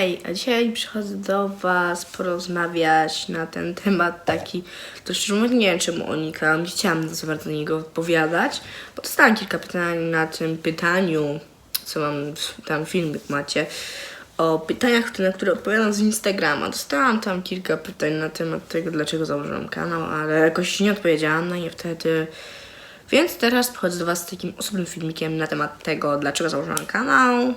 Hej, a dzisiaj przychodzę do Was porozmawiać na ten temat taki, szczerze mówiąc nie wiem czemu unikam, nie chciałam za bardzo na niego odpowiadać, bo dostałam kilka pytań na tym pytaniu, co mam, tam filmik macie, o pytaniach, na które odpowiadam z Instagrama. Dostałam tam kilka pytań na temat tego, dlaczego założyłam kanał, ale jakoś nie odpowiedziałam na nie wtedy. Więc teraz przychodzę do Was z takim osobnym filmikiem na temat tego, dlaczego założyłam kanał.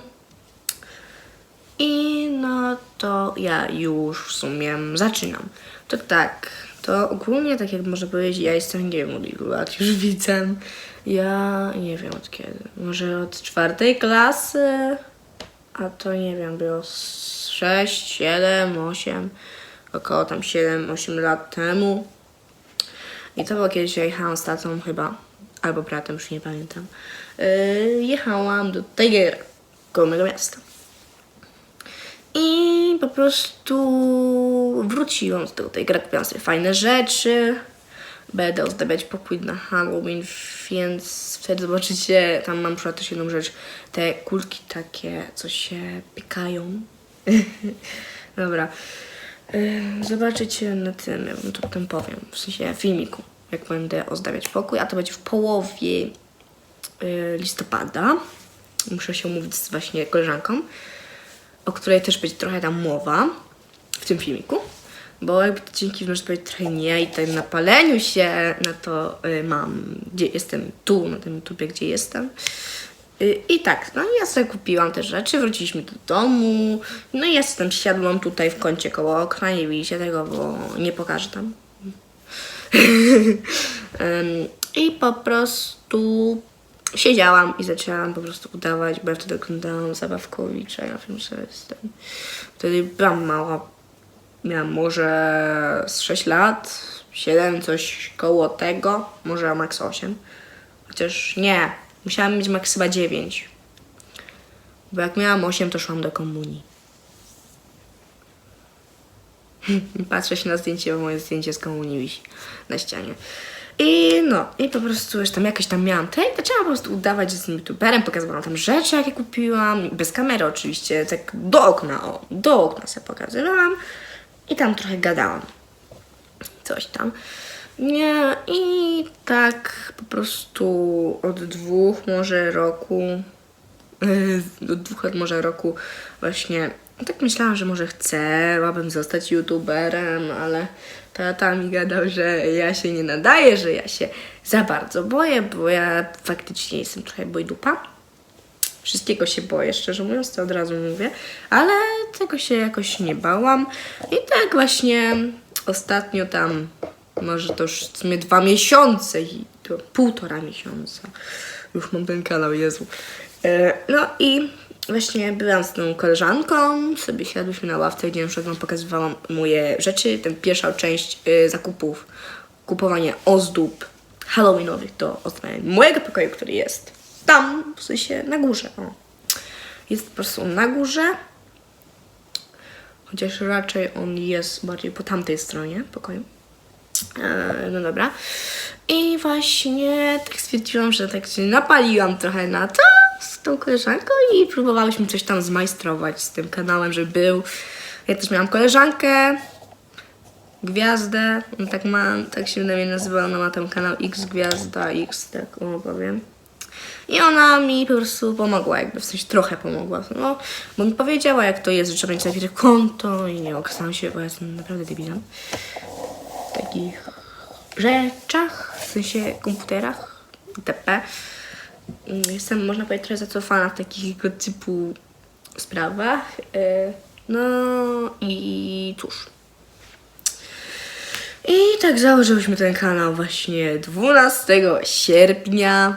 I no to ja już w sumie zaczynam. To tak, to ogólnie tak jak można powiedzieć, ja jestem nie wiem od ilu lat już widzem. Ja nie wiem od kiedy. Może od czwartej klasy, a to nie wiem, było z 6, 7, 8, około tam 7, 8 lat temu. I to było kiedyś, ja jechałam z tatą chyba, albo bratem, już nie pamiętam. Yy, jechałam do Tigera, koło miasta. I po prostu wróciłam z tego Tigera, kupiłam sobie fajne rzeczy. Będę ozdabiać pokój na Halloween, więc wtedy zobaczycie, tam mam przykład też jedną rzecz, te kulki takie, co się piekają. Dobra. Zobaczycie na tym, ja wam to potem powiem, w sensie filmiku, jak będę ozdabiać pokój, a to będzie w połowie yy, listopada. Muszę się umówić z właśnie koleżanką, o której też będzie trochę tam mowa w tym filmiku, bo jakby to dzięki można powiedzieć trochę nie i tym napaleniu się na to y, mam, gdzie jestem tu, na tym YouTubie, gdzie jestem. Y, I tak, no i ja sobie kupiłam te rzeczy, wróciliśmy do domu, no i ja sobie tam siadłam tutaj w kącie koło okna, nie widzicie tego, bo nie pokażę tam. I po prostu siedziałam i zaczęłam po prostu udawać, bo ja wtedy oglądałam Zabawkowicza, ja wiem, że jestem. Wtedy byłam mała, miałam może z 6 lat, 7, coś koło tego, może maks 8. Chociaż nie, musiałam mieć maks chyba 9. Bo jak miałam 8, to szłam do komunii. Patrzę się na zdjęcie, bo moje zdjęcie z komunii wisi na ścianie. I no, i po prostu już tam jakieś tam miałam te i zaczęłam po prostu udawać, że jestem youtuberem, pokazywałam tam rzeczy, jakie kupiłam, bez kamery oczywiście, tak do okna, o, do okna sobie pokazywałam i tam trochę gadałam. Coś tam. Nie, i tak po prostu od dwóch może roku Yy, od dwóch lat może roku właśnie tak myślałam, że może chciałabym zostać youtuberem, ale tata mi gadał, że ja się nie nadaję, że ja się za bardzo boję, bo ja faktycznie jestem trochę bojdupa. Wszystkiego się boję, szczerze mówiąc, to od razu mówię, ale tego się jakoś nie bałam. I tak właśnie ostatnio tam, może to już w sumie dwa miesiące i to półtora miesiąca. Już mam ten kanał, Jezu. E, No i właśnie byłam z tą koleżanką, sobie siadłyśmy na ławce, gdzie przykład wam pokazywałam moje rzeczy, tę pierwszą część y, zakupów, kupowanie ozdób halloweenowych do mojego pokoju, który jest tam, w sensie na górze. O. Jest po prostu na górze, chociaż raczej on jest bardziej po tamtej stronie pokoju. E, no dobra. I właśnie tak stwierdziłam, że tak się napaliłam trochę na to z tą koleżanką i próbowałyśmy coś tam zmajstrować z tym kanałem, żeby był. Ja też miałam koleżankę, Gwiazdę, on tak ma, tak się na mnie nazywa, ona ma tam kanał X Gwiazda X, tak o, powiem. I ona mi po prostu pomogła, jakby w sensie trochę pomogła. No, bo mi powiedziała, jak to jest, że trzeba mieć najpierw konto i nie okazałam się, bo ja jestem naprawdę debilem w takich rzeczach, w sensie komputerach itp. Jestem, można powiedzieć, trochę zacofana w takiego typu sprawach. Yy, No i cóż. I tak założyłyśmy ten kanał właśnie 12 sierpnia.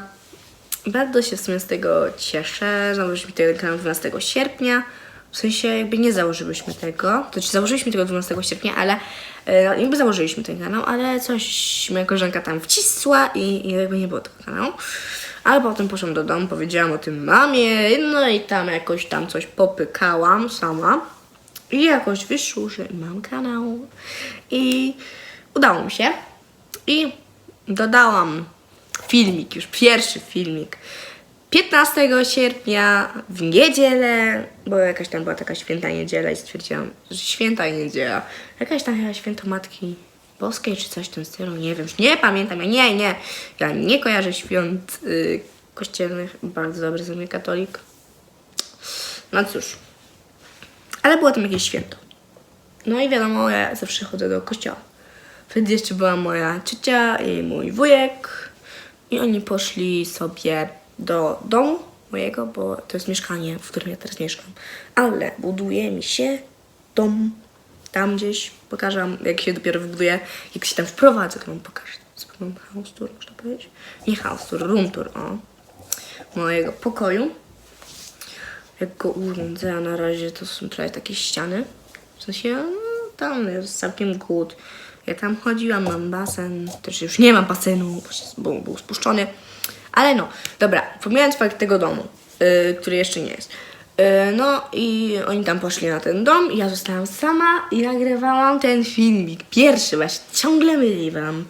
Bardzo się w sumie z tego cieszę. Założyliśmy ten kanał 12 sierpnia. W sensie jakby nie założyłyśmy tego. To znaczy założyliśmy tego 12 sierpnia, ale e, no, jakby założyliśmy ten kanał, ale coś moja koleżanka tam wcisła i, i jakby nie było tego kanału. Ale potem poszłam do domu, powiedziałam o tym mamie, no i tam jakoś tam coś popykałam sama. I jakoś wyszło, że mam kanał. I udało mi się. I dodałam filmik, już pierwszy filmik 15 sierpnia w niedzielę, bo jakaś tam była taka święta niedziela i stwierdziłam, że święta niedziela. Jakaś tam chyba święto Matki Boskiej czy coś w tym stylu, nie wiem, nie pamiętam, ja nie, nie, ja nie kojarzę świąt y, kościelnych, bardzo dobry ze mnie katolik. No cóż, ale było tam jakieś święto. No i wiadomo, ja zawsze chodzę do kościoła. Wtedy jeszcze była moja ciocia i mój wujek. I oni poszli sobie do domu mojego, bo to jest mieszkanie, w którym ja teraz mieszkam. Ale buduje mi się dom tam gdzieś. Pokażę jak się dopiero wybuduje, jak się tam wprowadzę, to wam pokażę. Zrobię house tour, można powiedzieć? Nie house tour, room tour, o. Mojego pokoju. Jak go urządzę, a na razie to są trochę takie ściany. W sensie, no, tam jest całkiem good. Ja tam chodziłam, mam basen, też już nie mam basenu, bo był spuszczony. Ale no, dobra, pomijając fakt tego domu, yy, który jeszcze nie jest. Yy, no i oni tam poszli na ten dom ja zostałam sama i nagrywałam ten filmik. Pierwszy, właśnie ciągle myliłam.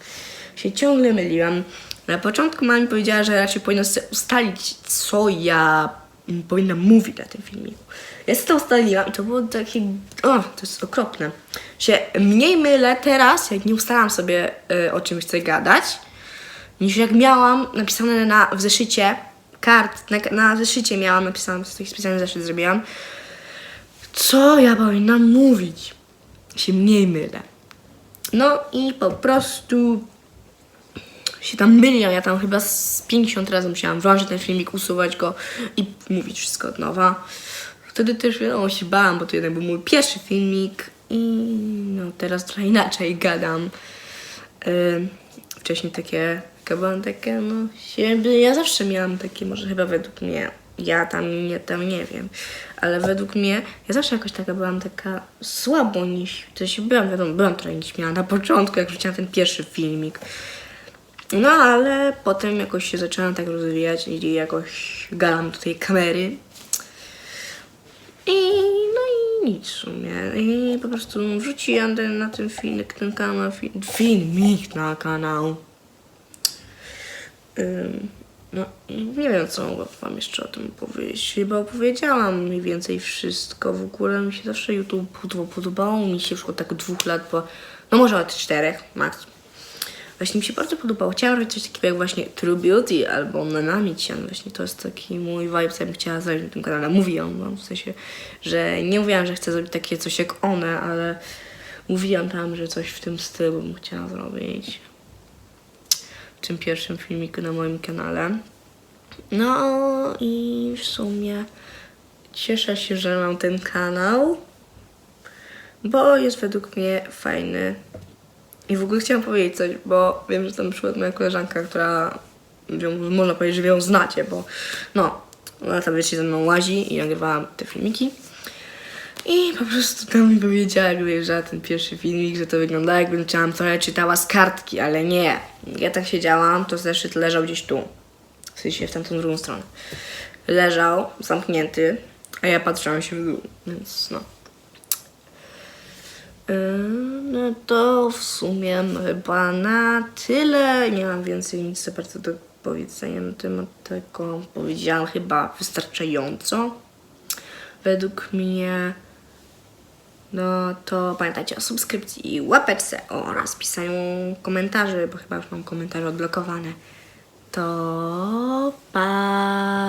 Się ciągle myliłam. Na początku mama mi powiedziała, że raczej powinna sobie ustalić, co ja mm, powinnam mówić na tym filmiku. Ja sobie to ustaliłam i to było takie... O, to jest okropne. Się mniej mylę teraz, jak nie ustalam sobie, y, o czym chcę gadać, niż jak miałam napisane na, w zeszycie kart, na, na zeszycie miałam taki specjalny zeszyt zrobiłam, co ja powinnam mówić. Się mniej mylę. No i po prostu się tam myliłam. Ja tam chyba z 50 razy musiałam włączyć ten filmik, usuwać go i mówić wszystko od nowa. Wtedy też wiadomo się bałam, bo to jednak był mój pierwszy filmik i no teraz trochę inaczej gadam. Ym, wcześniej takie, takie byłam takie, no siebie, ja zawsze miałam takie, może chyba według mnie, ja tam nie, tam nie wiem, ale według mnie, ja zawsze jakoś taka byłam taka słabo niż, to się byłam, wiadomo, byłam trochę nieśmiała na początku, jak wrzuciłam ten pierwszy filmik. No ale potem jakoś się zaczęłam tak rozwijać i jakoś gadam do tej kamery. I no i nic w sumie. I po prostu wrzuciłam ten, na ten filmik, ten kanał, fi, filmik na kanał. No nie wiem co mogłabym wam jeszcze o tym powiedzieć. Chyba opowiedziałam mniej więcej wszystko. W ogóle mi się zawsze YouTube podobało, mi się od tak dwóch lat, bo no może od czterech max. Właśnie mi się bardzo podobało. Chciałam robić coś takiego jak właśnie True Beauty albo Nanamician. Właśnie to jest taki mój vibe, co ja bym chciała zrobić na tym kanale. Mówiłam wam, w sensie, że nie mówiłam, że chcę zrobić takie coś jak one, ale mówiłam tam, że coś w tym stylu bym chciała zrobić. Tym pierwszym filmiku na moim kanale. No i w sumie cieszę się, że mam ten kanał, bo jest według mnie fajny. I w ogóle chciałam powiedzieć coś, bo wiem, że tam przyszła moja koleżanka, która można powiedzieć, że ją znacie, bo no, ona tam wiecie ze mną łazi i nagrywałam te filmiki. I po prostu tam mi powiedziała, jak wyjeżdżała ten pierwszy filmik, że to wygląda jakbym chciałam trochę czytała z kartki, ale nie. Ja tak siedziałam, to zeszyt leżał gdzieś tu. W sensie w tamtą drugą stronę. Leżał, zamknięty, a ja patrzyłam się w dół, więc no. Yy, No to w sumie chyba na tyle. Nie mam więcej nic bardzo do powiedzenia na temat tego. Powiedziałam chyba wystarczająco. Według mnie no to pamiętajcie o subskrypcji i łapeczce oraz pisaniu komentarze bo chyba już mam komentarze odblokowane. To pa!